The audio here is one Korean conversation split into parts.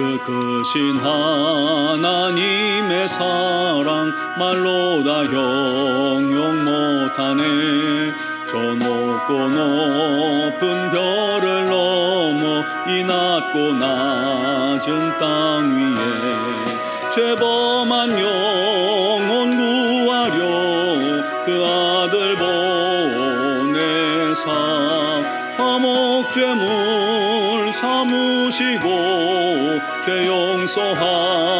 그 크신 하나님의 사랑 말로 다 형용 못하네. 저 높고 높은 별을 넘어 이 낮고 낮은 땅 위에 죄범한 영 죄 용서하셨네.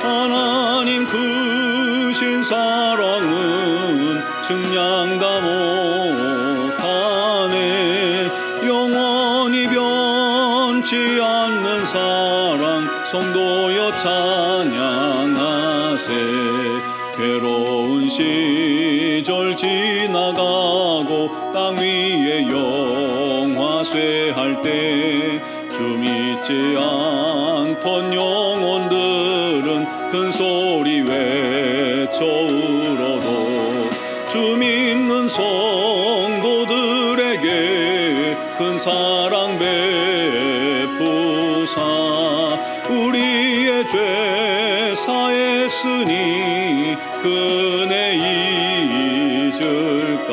하나님 크신 사랑은 증량 다 못하네. 영원히 변치 않는 사랑 성도여 찬양하세. 괴로운 시 성도들에게 큰 사랑 베푸사. 우리의 죄 사했으니 그네 잊을까?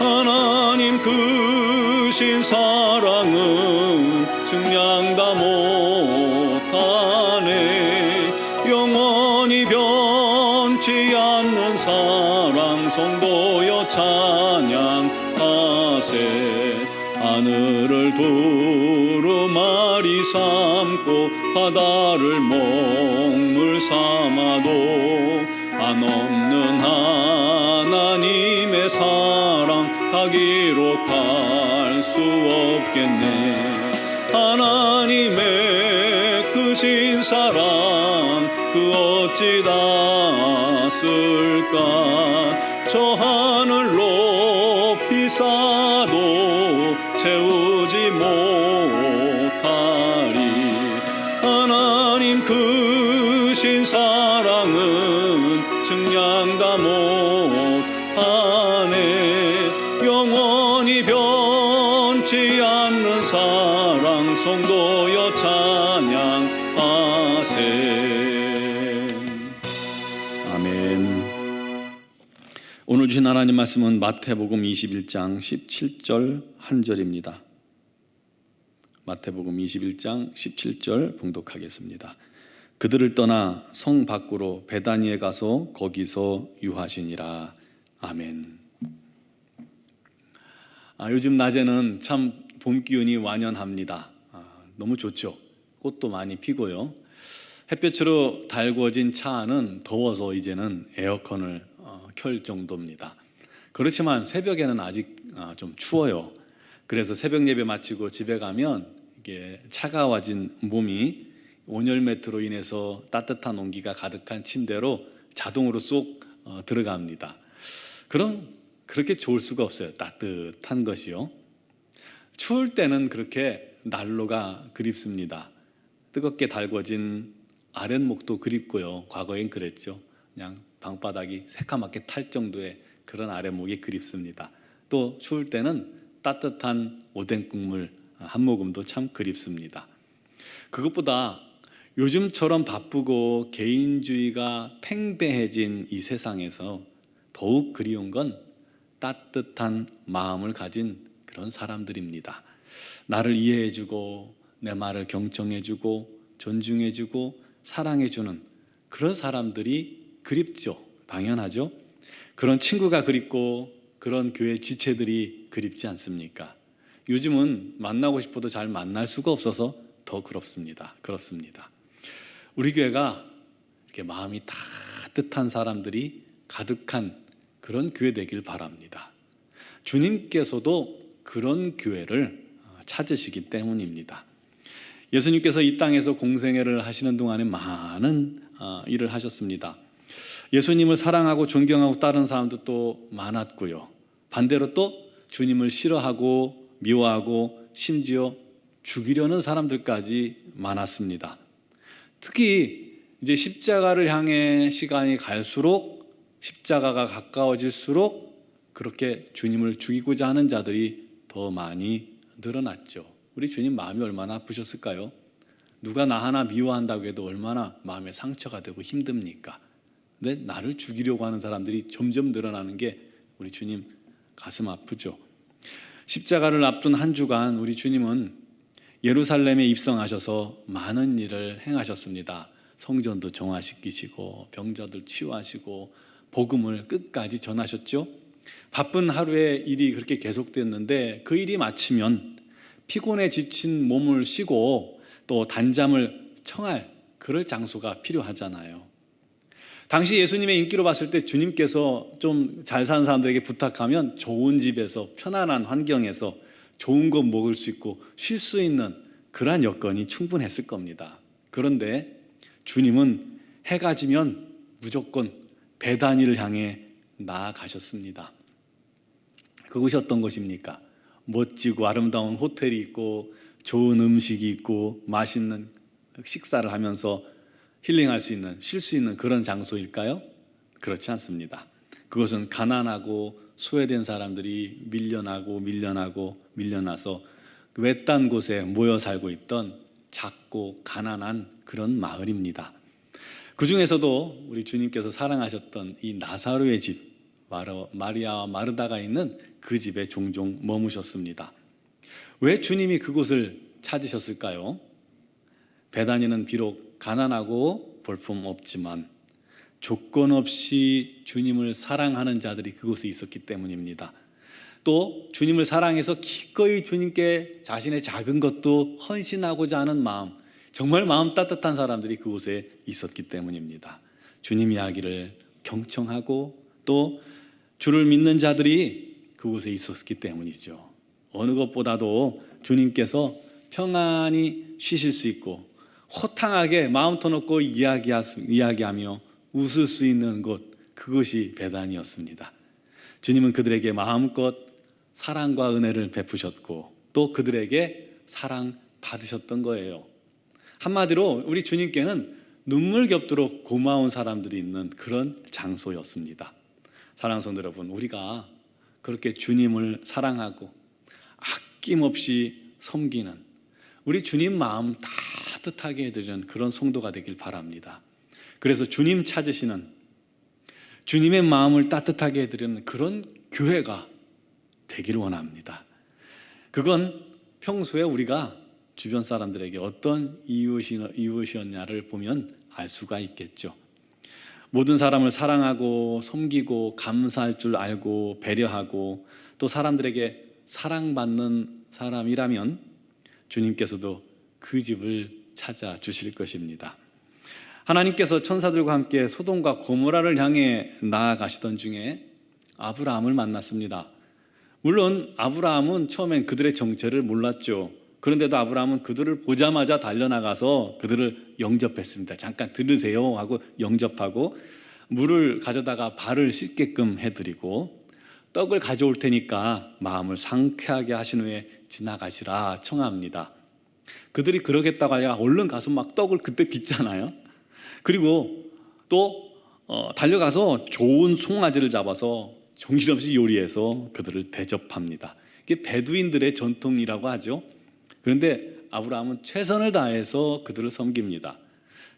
하나님 크신 사랑은 증량 다 못하네. 영원히 변치 않는 사랑 성도여 찬양하세. 하늘을 두루마리 삼고 바다를 먹물 삼아도 한없는 하나님의 사랑 다 기록할 수 없겠네. 하나님의 크신 사랑 그 어찌 다 쓸까 저 하늘 높이 사도 채우지 못하리. 하나님 크신 사랑은 증량다 못하네. 영원히 변치 않는 사랑 성도여 찬양하세 오늘 주신 하나님 말씀은 마태복음 21장 17절 한 절입니다. 마태복음 21장 17절 봉독하겠습니다. 그들을 떠나 성 밖으로 베다니에 가서 거기서 유하시니라. 아멘. 아, 요즘 낮에는 참 봄 기운이 완연합니다. 아, 너무 좋죠. 꽃도 많이 피고요. 햇볕으로 달궈진 차 안은 더워서 이제는 에어컨을 어, 켤 정도입니다. 그렇지만 새벽에는 아직 아, 좀 추워요. 그래서 새벽 예배 마치고 집에 가면 이게 차가워진 몸이 온열 매트로 인해서 따뜻한 온기가 가득한 침대로 자동으로 쏙 어, 들어갑니다. 그럼 그렇게 좋을 수가 없어요. 따뜻한 것이요. 추울 때는 그렇게 난로가 그립습니다. 뜨겁게 달궈진 아랫목도 그립고요. 과거엔 그랬죠. 그냥 방바닥이 새카맣게 탈 정도의 그런 아랫목이 그립습니다. 또 추울 때는 따뜻한 오뎅 국물 한 모금도 참 그립습니다. 그것보다 요즘처럼 바쁘고 개인주의가 팽배해진 이 세상에서 더욱 그리운 건 따뜻한 마음을 가진 그런 사람들입니다. 나를 이해해주고 내 말을 경청해주고 존중해주고 사랑해주는 그런 사람들이 그립죠. 당연하죠. 그런 친구가 그립고 그런 교회 지체들이 그립지 않습니까? 요즘은 만나고 싶어도 잘 만날 수가 없어서 더 그렇습니다. 그렇습니다. 우리 교회가 이렇게 마음이 따뜻한 사람들이 가득한 그런 교회 되길 바랍니다. 주님께서도 그런 교회를 찾으시기 때문입니다. 예수님께서 이 땅에서 공생애를 하시는 동안에 많은 어, 일을 하셨습니다. 예수님을 사랑하고 존경하고 따르는 사람도 또 많았고요. 반대로 또 주님을 싫어하고 미워하고 심지어 죽이려는 사람들까지 많았습니다. 특히 이제 십자가를 향해 시간이 갈수록 십자가가 가까워질수록 그렇게 주님을 죽이고자 하는 자들이 더 많이 늘어났죠. 우리 주님 마음이 얼마나 아프셨을까요? 누가 나 하나 미워한다고 해도 얼마나 마음에 상처가 되고 힘듭니까? 근데 나를 죽이려고 하는 사람들이 점점 늘어나는 게 우리 주님 가슴 아프죠. 십자가를 앞둔 한 주간 우리 주님은 예루살렘에 입성하셔서 많은 일을 행하셨습니다. 성전도 정화시키시고 병자들 치유하시고 복음을 끝까지 전하셨죠. 바쁜 하루의 일이 그렇게 계속됐는데 그 일이 마치면 피곤에 지친 몸을 쉬고 또 단잠을 청할 그럴 장소가 필요하잖아요. 당시 예수님의 인기로 봤을 때 주님께서 좀 잘 사는 사람들에게 부탁하면 좋은 집에서 편안한 환경에서 좋은 것 먹을 수 있고 쉴 수 있는 그러한 여건이 충분했을 겁니다. 그런데 주님은 해가 지면 무조건 배단위를 향해 나아가셨습니다. 그곳이 어떤 곳입니까? 멋지고 아름다운 호텔이 있고 좋은 음식이 있고 맛있는 식사를 하면서 힐링할 수 있는 쉴 수 있는 그런 장소일까요? 그렇지 않습니다. 그것은 가난하고 소외된 사람들이 밀려나고 밀려나고 밀려나서 외딴 곳에 모여 살고 있던 작고 가난한 그런 마을입니다. 그 중에서도 우리 주님께서 사랑하셨던 이 나사로의 집 마리아와 마르다가 있는 그 집에 종종 머무셨습니다. 왜 주님이 그곳을 찾으셨을까요? 베다니는 비록 가난하고 볼품 없지만 조건 없이 주님을 사랑하는 자들이 그곳에 있었기 때문입니다. 또 주님을 사랑해서 기꺼이 주님께 자신의 작은 것도 헌신하고자 하는 마음, 정말 마음 따뜻한 사람들이 그곳에 있었기 때문입니다. 주님 이야기를 경청하고 또 주를 믿는 자들이 그곳에 있었기 때문이죠. 어느 것보다도 주님께서 평안히 쉬실 수 있고 호탕하게 마음 터놓고 이야기하며 웃을 수 있는 곳 그것이 배단이었습니다. 주님은 그들에게 마음껏 사랑과 은혜를 베푸셨고 또 그들에게 사랑 받으셨던 거예요. 한마디로 우리 주님께는 눈물 겹도록 고마운 사람들이 있는 그런 장소였습니다. 사랑하는 성도 여러분, 우리가 그렇게 주님을 사랑하고 아낌없이 섬기는 우리 주님 마음 따뜻하게 해드리는 그런 성도가 되길 바랍니다. 그래서 주님 찾으시는 주님의 마음을 따뜻하게 해드리는 그런 교회가 되기를 원합니다. 그건 평소에 우리가 주변 사람들에게 어떤 이웃이었냐를 보면 알 수가 있겠죠. 모든 사람을 사랑하고 섬기고 감사할 줄 알고 배려하고 또 사람들에게 사랑받는 사람이라면 주님께서도 그 집을 찾아 주실 것입니다. 하나님께서 천사들과 함께 소돔과 고모라를 향해 나아가시던 중에 아브라함을 만났습니다. 물론 아브라함은 처음엔 그들의 정체를 몰랐죠. 그런데도 아브라함은 그들을 보자마자 달려나가서 그들을 영접했습니다. 잠깐 들으세요 하고 영접하고 물을 가져다가 발을 씻게끔 해드리고 떡을 가져올 테니까 마음을 상쾌하게 하신 후에 지나가시라 청합니다. 그들이 그러겠다고 하니까 얼른 가서 막 떡을 그때 빚잖아요. 그리고 또 어, 달려가서 좋은 송아지를 잡아서 정신없이 요리해서 그들을 대접합니다. 이게 베두인들의 전통이라고 하죠. 그런데 아브라함은 최선을 다해서 그들을 섬깁니다.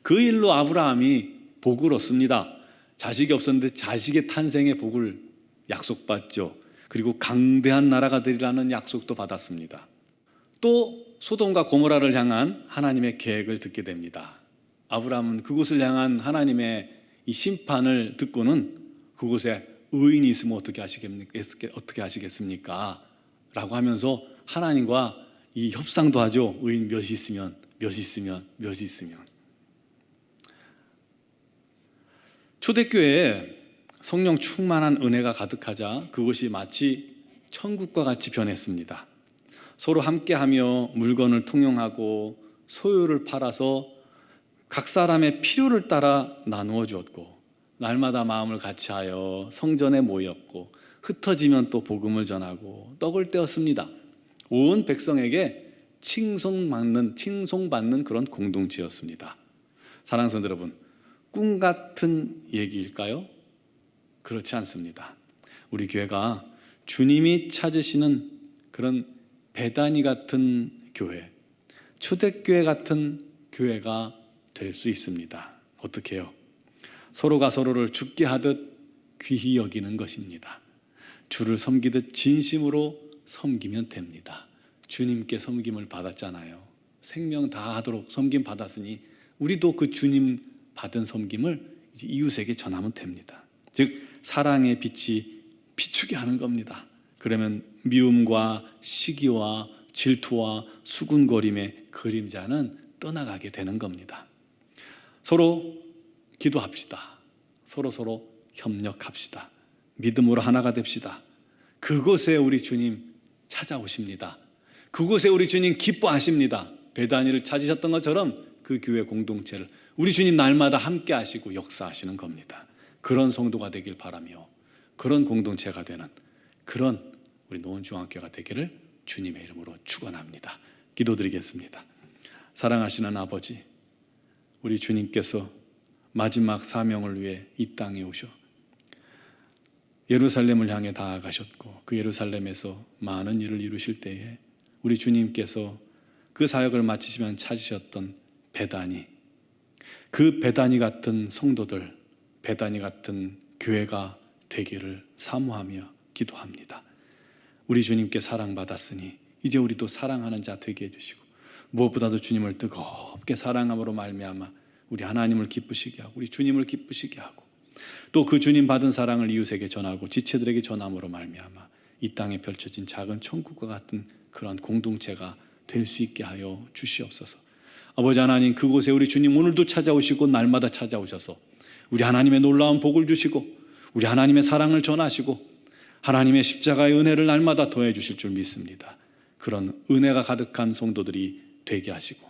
그 일로 아브라함이 복을 얻습니다. 자식이 없었는데 자식의 탄생의 복을 약속받죠. 그리고 강대한 나라가 되리라는 약속도 받았습니다. 또 소돔과 고모라를 향한 하나님의 계획을 듣게 됩니다. 아브라함은 그곳을 향한 하나님의 이 심판을 듣고는 그곳에 의인이 있으면 어떻게 하시겠습니까? 라고 하면서 하나님과 이 협상도 하죠. 의인 몇이 있으면, 몇이 있으면, 몇이 있으면. 초대교회에 성령 충만한 은혜가 가득하자 그곳이 마치 천국과 같이 변했습니다. 서로 함께하며 물건을 통용하고 소유를 팔아서 각 사람의 필요를 따라 나누어 주었고 날마다 마음을 같이하여 성전에 모였고 흩어지면 또 복음을 전하고 떡을 떼었습니다. 온 백성에게 칭송받는 칭송받는 그런 공동체였습니다. 사랑하는 여러분, 꿈 같은 얘기일까요? 그렇지 않습니다. 우리 교회가 주님이 찾으시는 그런 배단이 같은 교회, 초대교회 같은 교회가 될 수 있습니다. 어떻게 해요? 서로가 서로를 죽게 하듯 귀히 여기는 것입니다. 주를 섬기듯 진심으로 섬기면 됩니다. 주님께 섬김을 받았잖아요. 생명 다 하도록 섬김 받았으니 우리도 그 주님 받은 섬김을 이웃에게 전하면 됩니다. 즉 사랑의 빛이 비추게 하는 겁니다. 그러면 미움과 시기와 질투와 수군거림의 그림자는 떠나가게 되는 겁니다. 서로 기도합시다. 서로 서로 협력합시다. 믿음으로 하나가 됩시다. 그곳에 우리 주님 찾아오십니다. 그곳에 우리 주님 기뻐하십니다. 배단위를 찾으셨던 것처럼 그 교회 공동체를 우리 주님 날마다 함께 하시고 역사하시는 겁니다. 그런 성도가 되길 바라며 그런 공동체가 되는 그런 우리 노원중학교가 되기를 주님의 이름으로 축원합니다. 기도드리겠습니다. 사랑하시는 아버지, 우리 주님께서 마지막 사명을 위해 이 땅에 오셔 예루살렘을 향해 나아가셨고 그 예루살렘에서 많은 일을 이루실 때에 우리 주님께서 그 사역을 마치시면 찾으셨던 배단이 그 배단이 같은 성도들, 배단이 같은 교회가 되기를 사모하며 기도합니다. 우리 주님께 사랑받았으니 이제 우리도 사랑하는 자 되게 해주시고 무엇보다도 주님을 뜨겁게 사랑함으로 말미암아 우리 하나님을 기쁘시게 하고 우리 주님을 기쁘시게 하고 또 그 주님 받은 사랑을 이웃에게 전하고 지체들에게 전함으로 말미암아 이 땅에 펼쳐진 작은 천국과 같은 그런 공동체가 될 수 있게 하여 주시옵소서. 아버지 하나님 그곳에 우리 주님 오늘도 찾아오시고 날마다 찾아오셔서 우리 하나님의 놀라운 복을 주시고 우리 하나님의 사랑을 전하시고 하나님의 십자가의 은혜를 날마다 더해 주실 줄 믿습니다. 그런 은혜가 가득한 성도들이 되게 하시고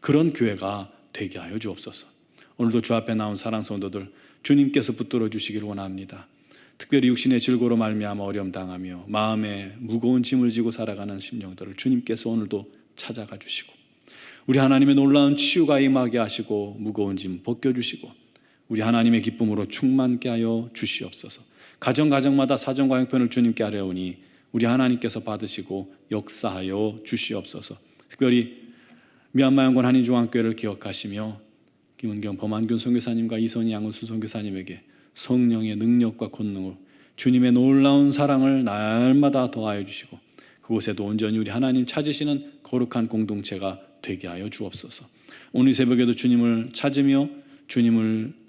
그런 교회가 되게 하여 주옵소서. 오늘도 주 앞에 나온 사랑 성도들 주님께서 붙들어 주시길 원합니다. 특별히 육신의 질고로 말미암아 어려움 당하며 마음에 무거운 짐을 지고 살아가는 심령들을 주님께서 오늘도 찾아가 주시고 우리 하나님의 놀라운 치유가 임하게 하시고 무거운 짐 벗겨 주시고 우리 하나님의 기쁨으로 충만케 하여 주시옵소서. 가정 가정마다 사정과 형편을 주님께 아뢰오니 우리 하나님께서 받으시고 역사하여 주시옵소서. 특별히 미얀마 영권 한인중앙교회를 기억하시며 김은경 범한균 선교사님과 이선희 양은수 선교사님에게 성령의 능력과 권능으로 주님의 놀라운 사랑을 날마다 더하여 주시고 그곳에도 온전히 우리 하나님 찾으시는 거룩한 공동체가 되게 하여 주옵소서. 오늘 새벽에도 주님을 찾으며 주님을 어,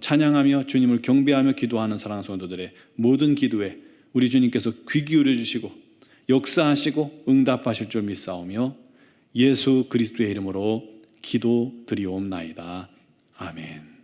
찬양하며 주님을 경배하며 기도하는 사랑하는 성도들의 모든 기도에 우리 주님께서 귀 기울여 주시고 역사하시고 응답하실 줄 믿사오며 예수 그리스도의 이름으로 기도드리옵나이다. 아멘.